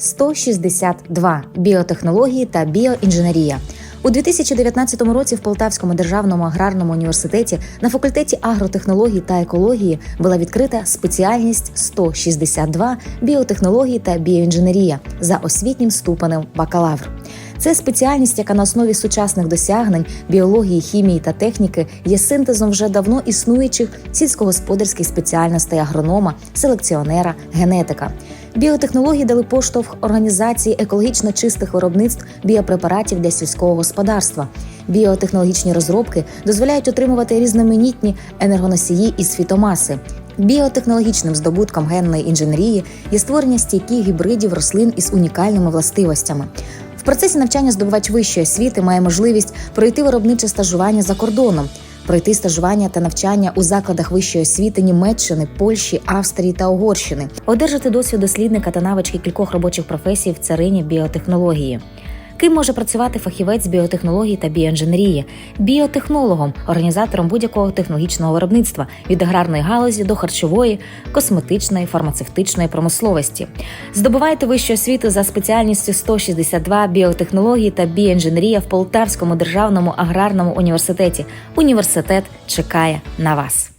162 біотехнології та біоінженерія. У 2019 році в Полтавському державному аграрному університеті на факультеті агротехнологій та екології була відкрита спеціальність 162 біотехнології та біоінженерія за освітнім ступенем бакалавр. Це спеціальність, яка на основі сучасних досягнень біології, хімії та техніки є синтезом вже давно існуючих сільськогосподарських спеціальностей агронома, селекціонера, генетика. Біотехнології дали поштовх організації екологічно чистих виробництв біопрепаратів для сільського господарства. Біотехнологічні розробки дозволяють отримувати різноманітні енергоносії із фітомаси. Біотехнологічним здобутком генної інженерії є створення стійких гібридів рослин із унікальними властивостями. В процесі навчання здобувач вищої освіти має можливість пройти виробниче стажування за кордоном, пройти стажування та навчання у закладах вищої освіти Німеччини, Польщі, Австрії та Угорщини, одержати досвід дослідника та навички кількох робочих професій в царині біотехнології. Ким може працювати фахівець з біотехнології та біоінженерії, біотехнологом, організатором будь-якого технологічного виробництва від аграрної галузі до харчової, косметичної, фармацевтичної промисловості. Здобувайте вищу освіту за спеціальністю 162 біотехнології та біоінженерія в Полтавському державному аграрному університеті. Університет чекає на вас.